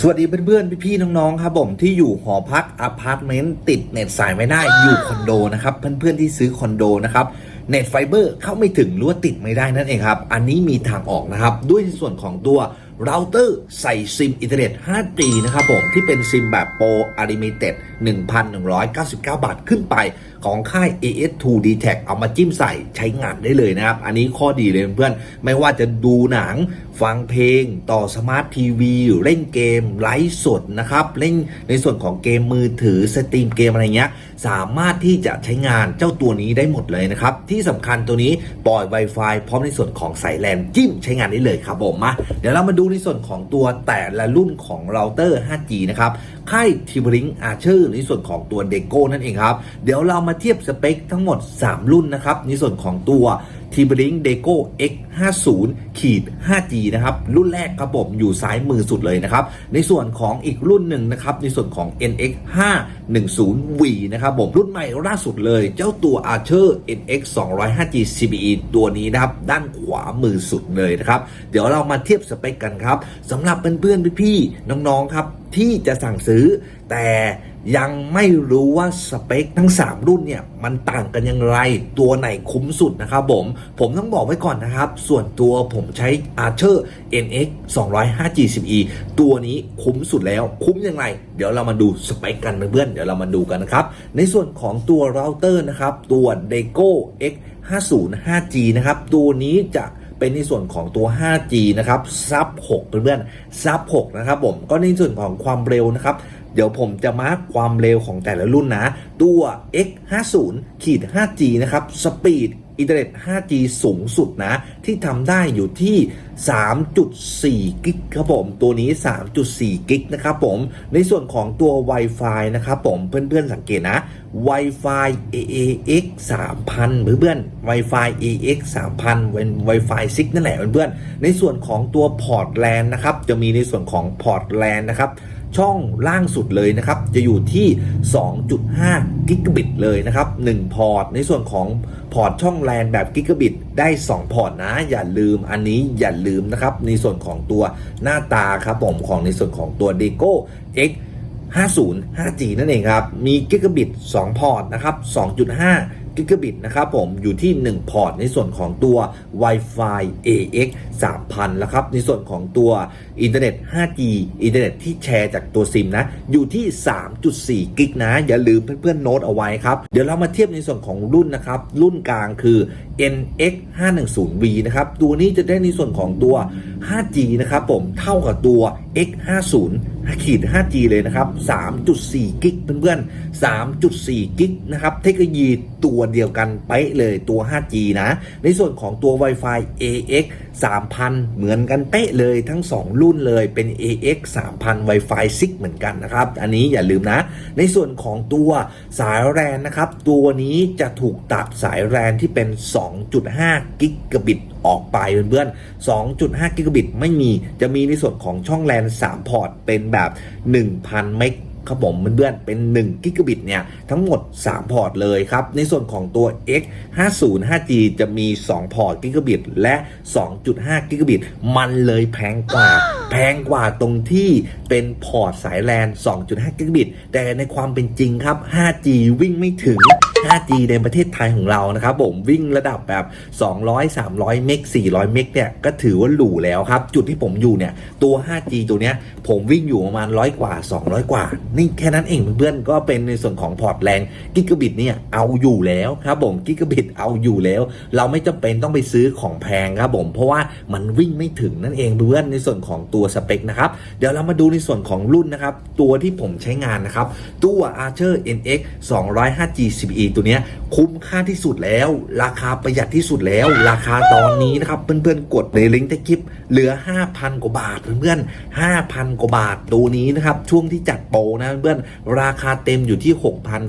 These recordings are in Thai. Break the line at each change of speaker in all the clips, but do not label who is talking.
สวัสดีเพื่อนๆ พี่ๆ น้องๆ ครับผมที่อยู่หอพักอพาร์ตเมนต์ติดเน็ตสายไม่ได้อยู่คอนโดนะครับ เพื่อนๆ ที่ซื้อคอนโดนะครับเน็ตไฟเบอร์เข้าไม่ถึงหรือว่าติดไม่ได้นั่นเองครับ อันนี้มีทางออกนะครับ ด้วยในส่วนของตัวเราเตอร์ใส่ซิมอินเทอร์เน็ต 5G นะครับผม ที่เป็นซิมแบบโปรอะลิมิเต็ด1,199 บาทขึ้นไปของค่าย AS2 d t a c เอามาจิ้มใส่ใช้งานได้เลยนะครับ อันนี้ข้อดีเลยเพื่อนๆไม่ว่าจะดูหนังฟังเพลงต่อสมาร์ททีวีเล่นเกม ไลฟ์สดนะครับ เล่นในส่วนของเกมมือถือสตรีมเกมอะไรเงี้ย สามารถที่จะใช้งานเจ้าตัวนี้ได้หมดเลยนะครับ ที่สำคัญตัวนี้ปล่อย Wi-Fi พร้อมในส่วนของสายแลนจิ้มใช้งานได้เลยครับผมมาเดี๋ยวเรามาดูในส่วนของตัวแต่ละรุ่นของเราเตอร์ 5G นะครับค่ายทีบริงอาเชอร์ในส่วนของตัวเดโก้นั่นเองครับเดี๋ยวเรามาเทียบสเปคทั้งหมด 3 รุ่นนะครับ ในส่วนของตัว t b r i n k Deco X50 ขีด 5G นะครับ รุ่นแรกครับผมอยู่ซ้ายมือสุดเลยนะครับ ในส่วนของอีกรุ่นหนึ่งนะครับ ในส่วนของ NX 510V นะครับผมรุ่นใหม่ล่าสุดเลย เจ้าตัว Archer NX 205G CBE ตัวนี้นะครับ ด้านขวามือสุดเลยนะครับ เดี๋ยวเรามาเทียบสเปคกันครับสำหรับเพื่อนๆพี่ๆน้องๆครับที่จะสั่งซื้อแต่ ยังไม่รู้ว่าสเปคทั้ง 3 รุ่นเนี่ยมันต่างกันอย่างไร ตัวไหนคุ้มสุดนะครับผม ผมต้องบอกไว้ก่อนนะครับ ส่วนตัวผมใช้ Archer NX 205G 10E ตัวนี้คุ้มสุดแล้วคุ้มยังไง เดี๋ยวเรามาดูสเปคกันเพื่อนเดี๋ยวเรามาดูกันนะครับ ในส่วนของตัวเราเตอร์นะครับ ตัว Deco X 50 5G นะครับ ตัวนี้จะเป็นในส่วนของตัว 5G นะครับ ซับ 6 เพื่อนๆ ซับ 6 นะครับผม ก็ในส่วนของความเร็วนะครับ เดี๋ยวผมจะมาร์กความเร็วของแต่ละรุ่นนะ ตัว X50 ขีด 5G นะครับ สปีดอินเทอร์เน็ต 5G สูงสุดนะ ที่ทำได้อยู่ที่ 3.4 กิกครับผม ตัวนี้ 3.4 กิกนะครับผม ในส่วนของตัว Wi-Fi นะครับผม เพื่อนๆสังเกตนะ Wi-Fi AAX 3000เพื่อนๆ Wi-Fi AX 3000เป็น Wi-Fi 6 นั่นแหละเพื่อนๆ ในส่วนของตัวพอร์ตแลนนะครับ จะมีในส่วนของพอร์ตแลนนะครับ ช่องล่างสุดเลยนะครับ จะอยู่ที่ 2.5 กิกะบิตเลยนะครับ 1 พอร์ต ในส่วนของพอร์ตช่องแลนแบบกิกะบิตได้ 2 พอร์ตนะ อย่าลืมอันนี้อย่าลืมนะครับ ในส่วนของตัวหน้าตาครับผมของในส่วนของตัว Deco X 50 5G นั่นเองครับ มีกิกะบิต 2 พอร์ตนะครับ 2.5กิกะบิตนะครับผมอยู่ที่ 1 พอร์ต ในส่วนของตัว Wi-Fi AX 3000แล้วครับ ในส่วนของตัวอินเทอร์เน็ต 5G อินเทอร์เน็ตที่แชร์จากตัวซิมนะ อยู่ที่ 3.4 กิกนะ อย่าลืมเพื่อนๆโน้ตเอาไว้ครับ เดี๋ยวเรามาเทียบในส่วนของรุ่นนะครับ รุ่นกลางคือ NX 510V นะครับ ตัวนี้จะได้ในส่วนของตัว 5G นะครับผม เท่ากับตัว X 50ขีด 5G เลยนะครับ 3.4 กิกเพื่อนๆ 3.4 กิกนะครับ เทคโนโลยีตัวเดียวกันเป๊ะเลยตัว 5G นะ ในส่วนของตัว Wi-Fi AX 3000 เหมือนกันเป๊ะเลยทั้ง 2 รุ่นเลยเป็น AX 3000 Wi-Fi 6 เหมือนกันนะครับ อันนี้อย่าลืมนะ ในส่วนของตัวสายแรนนะครับ ตัวนี้จะถูกตัดสายแรนที่เป็น 2.5 กิกะบิตออกไปเพื่อนๆ 2.5 กิกะบิตไม่มี จะมีในส่วนของช่องแลน 3 พอร์ต เป็นแบบ 1,000 เมก ครับผมเพื่อนๆเป็น1กิกะบิตเนี่ยทั้งหมด 3 พอร์ตเลยครับ ในส่วนของตัว X 50 5G จะมี 2 พอร์ตกิกะบิตและ 2.5 กิกะบิต มันเลยแพงกว่า แพงกว่าตรงที่เป็นพอร์ตสายแลน 2.5 กิกะบิต แต่ในความเป็นจริงครับ 5G วิ่งไม่ถึง 5G ในประเทศไทยของเรานะครับผมวิ่งระดับแบบ 200 300 เมก 400 เมกเนี่ยก็ถือว่าหรูแล้วครับ จุดที่ผมอยู่เนี่ยตัว 5G ตัวเนี้ยผมวิ่งอยู่ประมาณ 100 กว่า 200 กว่า นี่แค่นั้นเองเพื่อนๆ ก็เป็นในส่วนของพอร์ตแรงกิกะบิตเนี่ยเอาอยู่แล้วครับผมกิกะบิตเอาอยู่แล้ว เราไม่จำเป็นต้องไปซื้อของแพงครับผมเพราะว่ามันวิ่งไม่ถึงนั่นเองเพื่อนในส่วนของตัวสเปคนะครับเดี๋ยวเรามาดูในส่วนของรุ่นนะครับตัวที่ผมใช้งานนะครับตัว Archer NX 205G CPE ตัวเนี้ยคุ้มค่าที่สุดแล้ว ราคาประหยัดที่สุดแล้ว ราคาตอนนี้นะครับเพื่อนๆกดในลิงก์ใต้คลิป เหลือ 5,000 กว่าบาทเพื่อนๆ5,000 กว่าบาทตัวนี้นะครับช่วงที่จัดโปรนะเพื่อนราคาเต็มอยู่ที่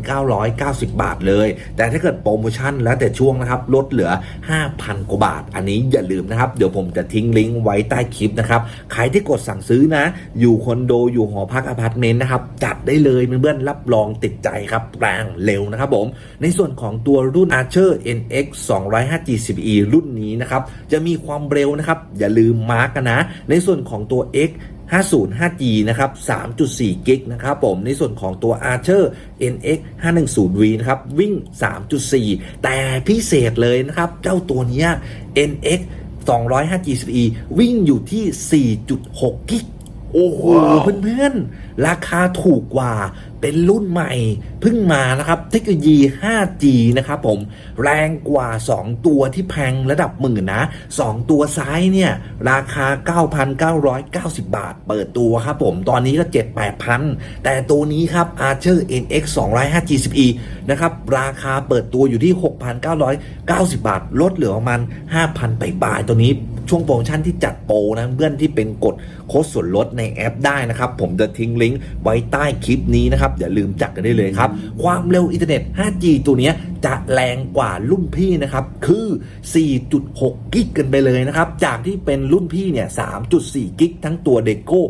6,990 บาทเลย แต่ถ้าเกิดโปรโมชั่นแล้วแต่ช่วงนะครับลดเหลือ 5,000 กว่าบาท อันนี้อย่าลืมนะครับ เดี๋ยวผมจะทิ้งลิงก์ไว้ใต้คลิปนะครับใครที่กดสั่งซื้อนะ อยู่คอนโดอยู่หอพักอพาร์ตเมนต์นะครับจัดได้เลยเพื่อนๆรับรองติดใจครับแรงเร็วนะครับผม ในส่วนของตัวรุ่น Archer NX 205 g c e รุ่นนี้นะครับจะมีความเร็วนะครับอย่าลืมมาร์กกันนะ ในส่วนของตัว X 50 5G นะครับ 3.4 กิกนะครับผม ในส่วนของตัว Archer NX 510V นะครับ วิ่ง 3.4 แต่พิเศษเลยนะครับ เจ้าตัวเนี้ย NX 205 GSE วิ่งอยู่ที่ 4.6 กิก โอ้โห เพื่อนๆ ราคาถูกกว่า เป็นรุ่นใหม่เพิ่งมานะครับ เทคโนโลยี 5G นะครับผมแรงกว่า 2 ตัวที่แพงระดับหมื่นนะ 2 ตัวซ้ายเนี่ย ราคา 9,990 บาท เปิดตัวครับผมตอนนี้ก็ 7-8,000 แต่ตัวนี้ครับ Archer NX 205 GSE นะครับ ราคาเปิดตัวอยู่ที่ 6,990 บาท ลดเหลือประมาณ 5,000ไปบาทตัวนี้ ช่วงโปรโมชั่นที่จัดโปรนะเพื่อนที่เป็นกดโค้ดส่วนลดในแอปได้นะครับ ผมจะทิ้งลิงก์ไว้ใต้คลิปนี้นะครับอย่าลืมจัดกันได้เลยครับ ความเร็วอินเทอร์เน็ต 5G ตัวนี้จะแรงกว่ารุ่นพี่นะครับ คือ 4.6 กิกกันไปเลยนะครับ จากที่เป็นรุ่นพี่เนี่ย 3.4 กิกทั้งตัว Deco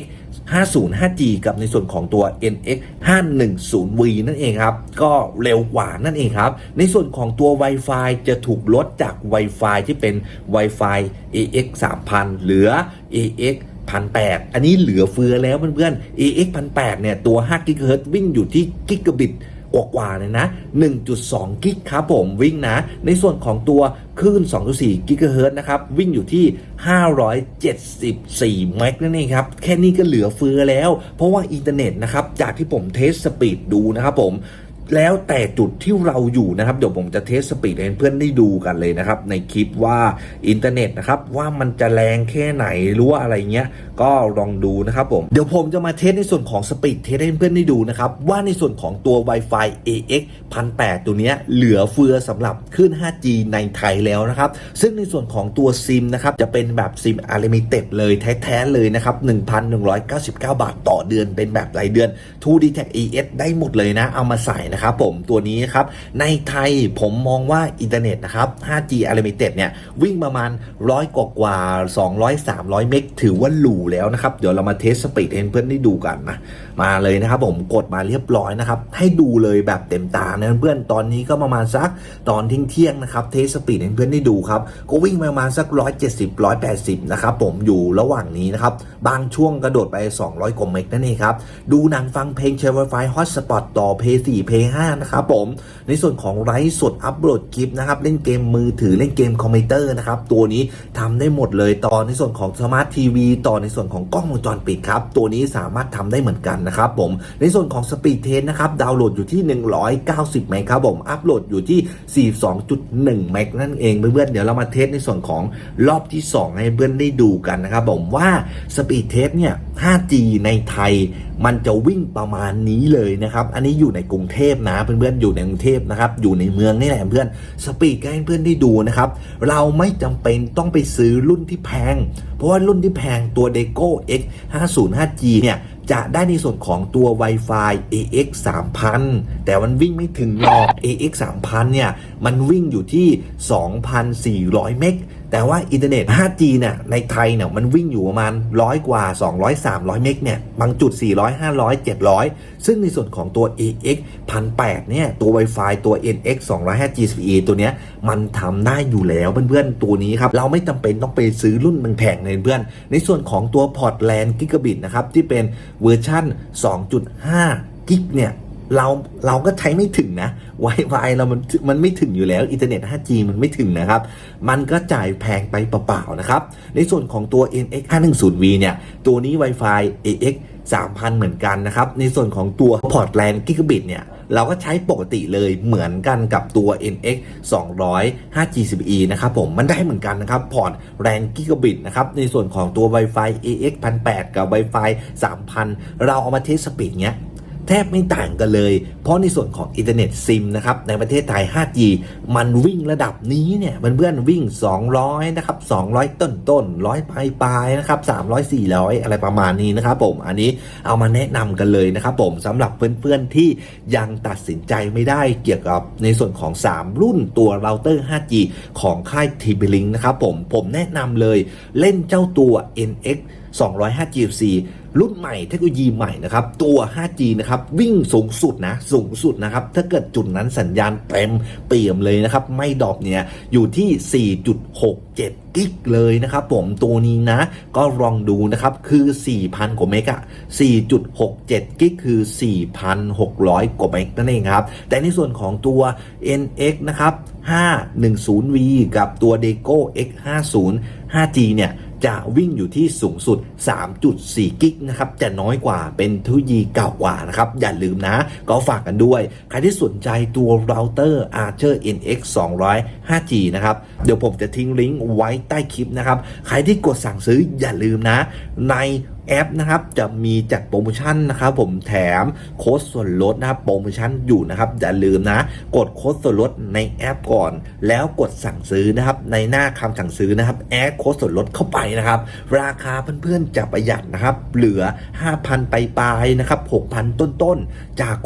X 50 5G กับในส่วนของตัว NX 510V นั่นเองครับ ก็เร็วกว่านั่นเองครับ ในส่วนของตัว Wi-Fi จะถูกลดจาก Wi-Fi ที่เป็น Wi-Fi AX 3000 เหลือ AX 1,800อันนี้เหลือเฟือแล้วเพื่อนๆ AX 1,800เนี่ย ตัว5 GHz วิ่งอยู่ที่กิกะบิต กว่าเลยนะ 1.2 กิกครับผมวิ่งนะ ในส่วนของตัวคลื่น 2.4 กิกะเฮิรตซ์นะครับ วิ่งอยู่ที่ 574เมกนั่นเองครับ แค่นี้ก็เหลือเฟือแล้ว เพราะว่าอินเทอร์เน็ตนะครับ จากที่ผมเทสสปีดดูนะครับผมแล้วแต่จุดที่เราอยู่นะครับ เดี๋ยวผมจะเทสสปีดให้เพื่อนได้ดูกันเลยนะครับ ในคลิปว่าอินเทอร์เน็ตนะครับ ว่ามันจะแรงแค่ไหนหรือว่าอะไรเงี้ยก็ลองดูนะครับผม เดี๋ยวผมจะมาเทสในส่วนของสปีดเทสให้เพื่อนๆได้ดูนะครับ ว่าในส่วนของตัว Wi-Fi AX 1008 ตัวนี้เหลือเฟือสำหรับขึ้น 5G ในไทยแล้วนะครับ ซึ่งในส่วนของตัวซิมนะครับ จะเป็นแบบซิมอ n l i ลิมิเต็ดเลยแท้ๆเลยนะครับ 1,199 บาทต่อเดือนเป็นแบบรายเดือน 2D Tag ES ได้หมดเลยนะ เอามาใส่นะครับผมตัวนี้ครับในไทยผมมองว่าอินเทอร์เน็ตนะครับ 5G Unlimited เนี่ยวิ่งประมาณร้อยกว่ากว่า 200 300 เมกถือว่าหรูแล้วนะครับ เดี๋ยวเรามาเทสสปีดให้เพื่อนได้ดูกันนะมาเลยนะครับผมกดมาเรียบร้อยนะครับ ให้ดูเลยแบบเต็มตานะเพื่อนตอนนี้ก็ประมาณสักตอนทิ้งเที่ยงนะครับเทสสปีดเพื่อนได้ดูครับก็วิ่งประมาณสัก 170 180 นะครับผมอยู่ระหว่างนี้นะครับบางช่วงกระโดดไป 200กว่าเมกนั่นเองครับดูหนังฟังเพลงใช้ Wi-Fi Hotspot ต่อ Play 4 Play 5นะครับผมในส่วนของไลฟ์สดอัปโหลดคลิปนะครับเล่นเกมมือถือเล่นเกมคอมพิวเตอร์นะครับตัวนี้ทำได้หมดเลยต่อในส่วนของสมาร์ททีวีต่อในส่วนของกล้องวงจรปิดครับตัวนี้สามารถทำได้เหมือนกันนะครับผม ในส่วนของสปีดเทสนะครับ ดาวน์โหลดอยู่ที่ 190 เมกครับผม อัปโหลดอยู่ที่ 42.1 เมกนั่นเองเพื่อนๆ เดี๋ยวเรามาเทสในส่วนของรอบที่ 2 ให้เพื่อนได้ดูกันนะครับผมว่าสปีดเทสเนี่ย 5G ในไทยมันจะวิ่งประมาณนี้เลยนะครับ อันนี้อยู่ในกรุงเทพนะเพื่อนๆ อยู่ในกรุงเทพนะครับ อยู่ในเมืองนี่แหละเพื่อน สปีดก็ให้เพื่อนได้ดูนะครับ เราไม่จำเป็นต้องไปซื้อรุ่นที่แพง เพราะว่ารุ่นที่แพงตัว Deco X 505G เนี่ย จะได้ในส่วนของตัว Wi-Fi AX 3000 แต่มันวิ่งไม่ถึงหรอก AX 3000 เนี่ย มันวิ่งอยู่ที่ 2,400 เมก แต่ว่าอินเทอร์เน็ต 5G เนี่ยในไทยเนี่ยมันวิ่งอยู่ประมาณร้อยกว่า 200 300 เมกเนี่ยบางจุด 400 500 700 ซึ่งในส่วนของตัว AX 1008เนี่ยตัว Wi-Fi ตัว NX 205 GSPE ตัวเนี้ยมันทำได้อยู่แล้วเพื่อนๆ ตัวนี้ครับ เราไม่จำเป็นต้องไปซื้อรุ่นมันแพงเลยเพื่อน ในส่วนของตัวพอร์ตแลนด์กิกะบิตนะครับ ที่เป็นเวอร์ชั่น 2.5กิกเนี่ย เราเราก็ใช้ไม่ถึงนะ Wi-Fi เรามันมันไม่ถึงอยู่แล้วอินเทอร์เน็ต 5G มันไม่ถึงนะครับ มันก็จ่ายแพงไปเปล่าๆนะครับ ในส่วนของตัว NX 510V เนี่ย ตัวนี้ Wi-Fi AX 3,000 เหมือนกันนะครับ ในส่วนของตัวพอร์ตแลนด์กิกะบิตเนี่ยเราก็ใช้ปกติเลยเหมือนกันกับตัว NX 200 5G10E นะครับผมมันได้เหมือนกันนะครับ พอร์ตแลนกิกะบิตนะครับ ในส่วนของตัว Wi-Fi AX 1008 กับ Wi-Fi 3,000 เราเอามาเทสสปีดเนี้ย แทบไม่ต่างกันเลย เพราะในส่วนของอินเทอร์เน็ตซิมนะครับในประเทศไทย 5G มันวิ่งระดับนี้เนี่ยมันเพื่อนวิ่ง 200 นะครับ 200 ต้นต้นร้อยปลายปลายๆนะครับ 300 400 อะไรประมาณนี้นะครับผม อันนี้เอามาแนะนำกันเลยนะครับผมสำหรับเพื่อนๆที่ยังตัดสินใจไม่ได้เกี่ยวกับในส่วนของ 3 รุ่นตัวเราเตอร์ 5G ของค่าย t b l i n k นะครับผมผมแนะนำเลยเล่นเจ้าตัว NX 205 GC รุ่นใหม่เทคโนโลยีใหม่นะครับตัว 5G นะครับวิ่งสูงสุดนะสูงสุดนะครับถ้าเกิดจุดนั้นสัญญาณเต็มเปี่ยมเลยนะครับไม่ดรอปเนี่ยอยู่ที่ 4.67กิกเลยนะครับผมตัวนี้นะก็ลองดูนะครับคือ 4,000 กว่าเมกะ4.67 กิกคือ 4,600 กว่าเมกนั่นเองครับ แต่ในส่วนของตัว NX นะครับ 510V กับตัว Deco X50 5G เนี่ย จะวิ่งอยู่ที่สูงสุด 3.4 กิกนะครับ จะน้อยกว่าเป็นเทคโนโลยีเก่ากว่านะครับ อย่าลืมนะ ก็ฝากกันด้วย ใครที่สนใจตัวเราเตอร์ Archer NX 200 5G นะครับ เดี๋ยวผมจะทิ้งลิงก์ไว้ใต้คลิปนะครับ ใครที่กดสั่งซื้ออย่าลืมนะ ใน แอปนะครับจะมีจัดโปรโมชั่นนะครับผมแถมโค้ดส่วนลดนะครับโปรโมชั่นอยู่นะครับอย่าลืมนะกดโค้ดส่วนลดในแอปก่อน แล้วกดสั่งซื้อนะครับในหน้าคำสั่งซื้อนะครับแอดโค้ดส่วนลดเข้าไปนะครับราคาเพื่อนๆจะประหยัดนะครับเหลือ 5,000 ไปปลายนะครับ6,000 ต้นๆจาก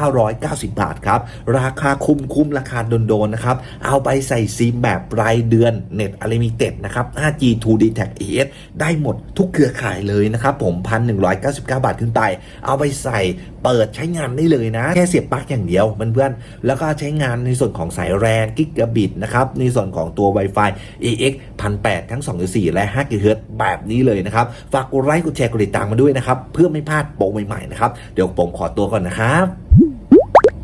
6,990 บาทครับราคาคุ้มคุ้มๆราคาโดนๆนะครับเอาไปใส่ซิมแบบรายเดือนเน็ตอลิมิเต็ดนะครับ 5G 2D Tag ES ได้หมดทุกเครือข่ายเลยนะครับผม 1,199 บาทขึ้นไป เอาไปใส่เปิดใช้งานได้เลยนะ แค่เสียบปลั๊กอย่างเดียวเพื่อนๆแล้วก็ใช้งานในส่วนของสายแรนกิกะบิตนะครับ ในส่วนของตัว Wi-Fi EX 1,800ทั้ง 2.4 และ5 GHz แบบนี้เลยนะครับ ฝากกดไลค์กดแชร์กดติดตามมาด้วยนะครับ เพื่อไม่พลาดโปรใหม่ๆนะครับ เดี๋ยวผมขอตัวก่อนนะครับ